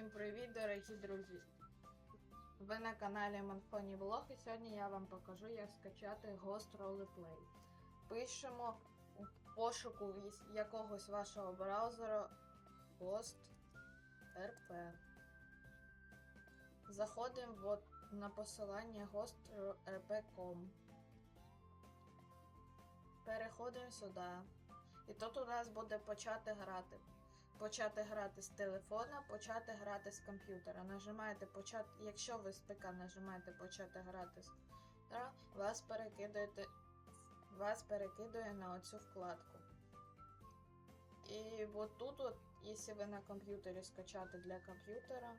Всім привіт, дорогі друзі! Ви на каналі Манфоні Влог і сьогодні я вам покажу, як скачати Ghost Roleplay. Пишемо у пошуку якогось вашого браузера Ghost RP. Заходимо на посилання ghostrp.com. Переходимо сюди. І тут у нас буде почати грати почати грати з телефона, почати грати з комп'ютера. Нажимаєте почати, якщо ви з ПК нажимаєте почати грати з комп'ютера, вас перекидаєте, вас перекидує на оцю вкладку. І от тут, от, якщо ви на комп'ютері скачати для комп'ютера,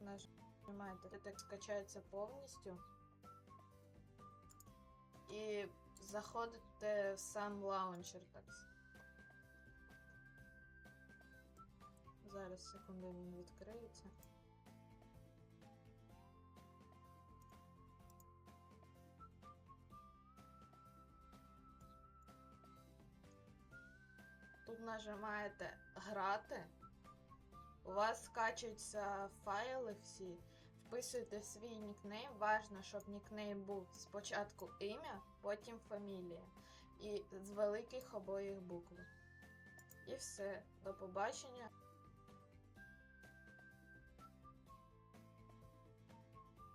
нажимаєте, так скачається повністю. І заходите в сам лаунчер, так. Зараз секунду він відкриється. Тут нажимаєте грати. У вас скачуються файли всі. Вписуєте свій нікнейм. Важно, щоб нікнейм був спочатку ім'я, потім фамілія. І з великих обоїх букв. І все. До побачення.